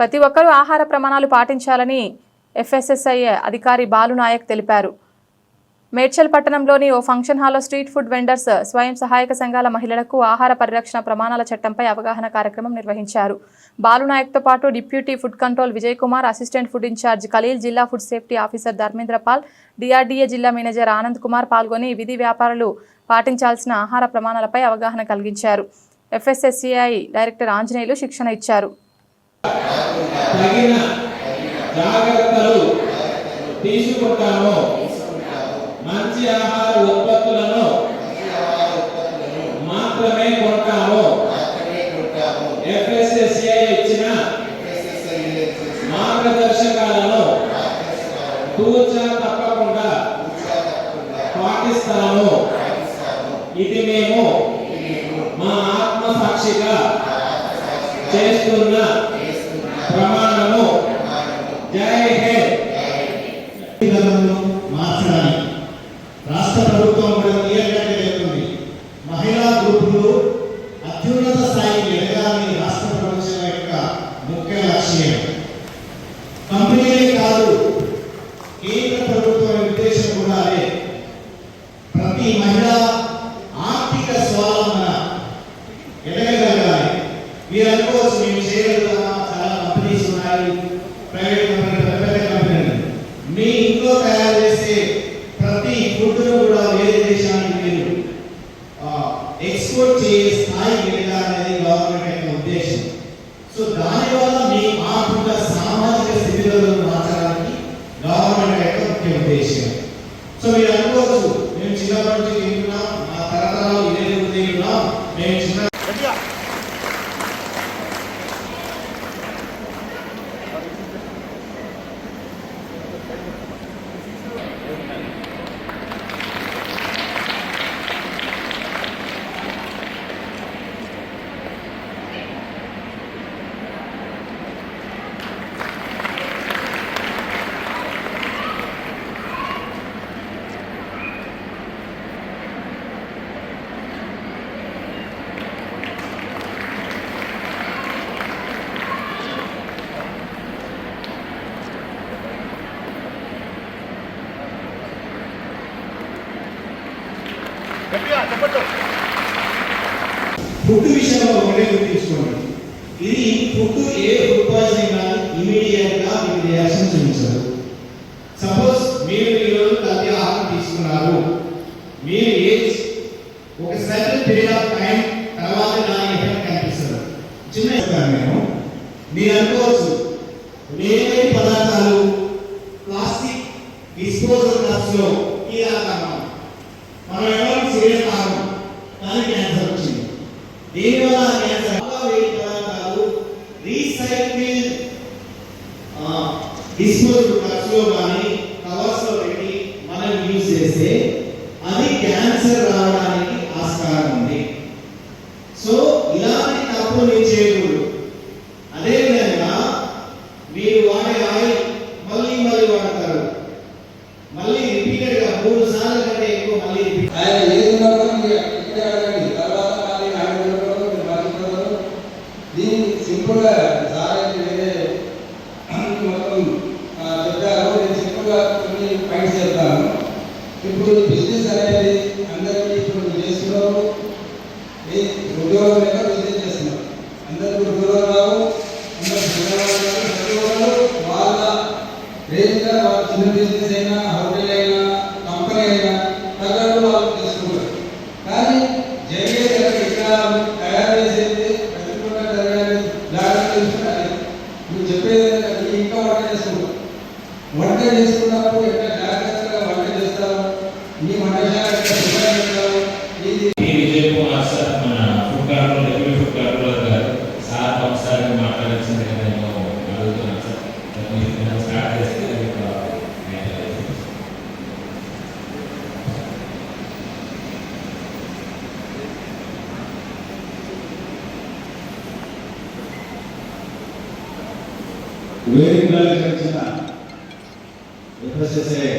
ప్రతి ఒక్కరూ ఆహార ప్రమాణాలు పాటించాలని ఎఫ్ఎస్ఎస్ఐ అధికారి బాలునాయక్ తెలిపారు. మేడ్చల్ పట్టణంలోని ఓ ఫంక్షన్ హాల్లో స్ట్రీట్ ఫుడ్ వెండర్స్ స్వయం సహాయక సంఘాల మహిళలకు ఆహార పరిరక్షణ ప్రమాణాల చట్టంపై అవగాహన కార్యక్రమం నిర్వహించారు. బాలునాయక్తో పాటు deputy food control Vijay Kumar assistant food incharge Khalil జిల్లా food safety officer Dharmendra Pal DRDA జిల్లా మేనేజర్ ఆనంద్ కుమార్ పాల్గొని విధి వ్యాపారులు పాటించాల్సిన ఆహార ప్రమాణాలపై అవగాహన కలిగించారు. ఎఫ్ఎస్ఎస్సిఐ డైరెక్టర్ ఆంజనేయులు శిక్షణ ఇచ్చారు. తగిన జాగ్రత్తలు తీసుకుంటాము. మంచి ఆహార ఉత్పత్తులను మాత్రమే కొంటాము. ఎఫ్ఎస్ఎస్ఏ ఇచ్చిన మార్గదర్శకాలను తూచా తప్పకుండా పాటిస్తాము. ఇది మేము మా ఆత్మసాక్షిగా చేస్తున్న ప్రమాణము. జై హింద్. మార్చడానికి రాష్ట్ర ప్రభుత్వం కూడా మహిళా గ్రూపులు అత్యున్నత స్థాయికి ఎదగాలని రాష్ట్ర ప్రభుత్వం యొక్క ముఖ్య లక్ష్యం. కంపెనీలే కాదు కేంద్ర ప్రభుత్వం ఉద్దేశం కూడా అదే. ప్రతి మహిళ ఆర్థిక స్వావలంబన ఎదగగలగాలి. మీరు అనుకోవచ్చు మీ ఇంట్లో తయారు చేసే ప్రతి ఫుడ్ను కూడా వేరే దేశానికి మీరు ఎక్స్పోర్ట్ చేసే స్థాయికి వెళ్ళాలనేది గవర్నమెంట్ యొక్క ఉద్దేశం. సో దానివల్ల మీ ఆర్థిక సామాజిక స్థితిగతులను మార్చడానికి గవర్నమెంట్ యొక్క ముఖ్య ఉద్దేశం. సో మీరు అనుకోవచ్చు మేము చిన్నప్పటి నుంచి తింటున్నాం మా తరతరాలు ఇదే ఫుడ్ తింటున్నాం మేము చిన్న ఫుడ్ విషయంలో ఒకటే గుర్తించుకోండి ఇది ఫుడ్ ఏ ఫుడ్ పాయిజన్ కానీ ఇమీడియట్గా మీకు రియాక్షన్ చూపించదు. సపోజ్ మీరు ఈరోజు రోజు ఆహారం తీసుకున్నారు. మీరు ఏజ్ ఒక సర్టన్ పీరియడ్ ఆఫ్ టైం తర్వాత దాని ఎఫెక్ట్ కనిపిస్తుంది. చిన్న చెప్తాను నేను. మీరు అనుకోవచ్చు వేరే పదార్థాలు ప్లాస్టిక్ డిస్పోజల్ కప్స్లో ఈ రకం మనం ఎవరు సీరియస్ కాదు కానీ క్యాన్సర్ వచ్చింది దీనివల్ల క్యాన్సర్ బాగా వేడి పదార్థాలు రీసైకిల్ డిస్పోజల్ కప్స్లో కానీ కవర్స్లో పెట్టి మనం యూజ్ చేస్తే అది క్యాన్సర్ రావడానికి ఆస్కారం ఉంది. సో ఇలాంటి తప్పులు మీరు చేయకూడదు. అదేవిధంగా మీరు వాడే ఆయిల్ మళ్ళీ మళ్ళీ వాడతారు. మళ్ళీ రిపీటెడ్గా మూడు సార్లు కంటే ఎక్కువ మళ్ళీ repeat- ఆయన ఏది తర్వాత మళ్ళీ ఆయన ఉండడం మీరు దీన్ని సింపుల్గా ఇప్పుడు బిజినెస్ అనేది అందరికీ ఇప్పుడు మీరు ఉద్యోగం లేక బిజినెస్ చేస్తున్నారు. అందరికీ ఉద్యోగం రావు వాళ్ళ రేంజ్గా వాళ్ళ చిన్న బిజినెస్ అయినా హోటల్ అయినా కంపెనీ అయినా తగ్గట్టు వాళ్ళు చేసుకుంటారు కానీ జరిగేది ఇక్కడ తయారు చేసేది ప్రతి ఒక్క జాగ్రత్త తీసుకుంటారు నువ్వు చెప్పేది ఇంకా వంట వంట చేసుకున్నప్పుడు వేదికగా నిర్వహించిన ఎఫ్ఎస్ఎస్ఏ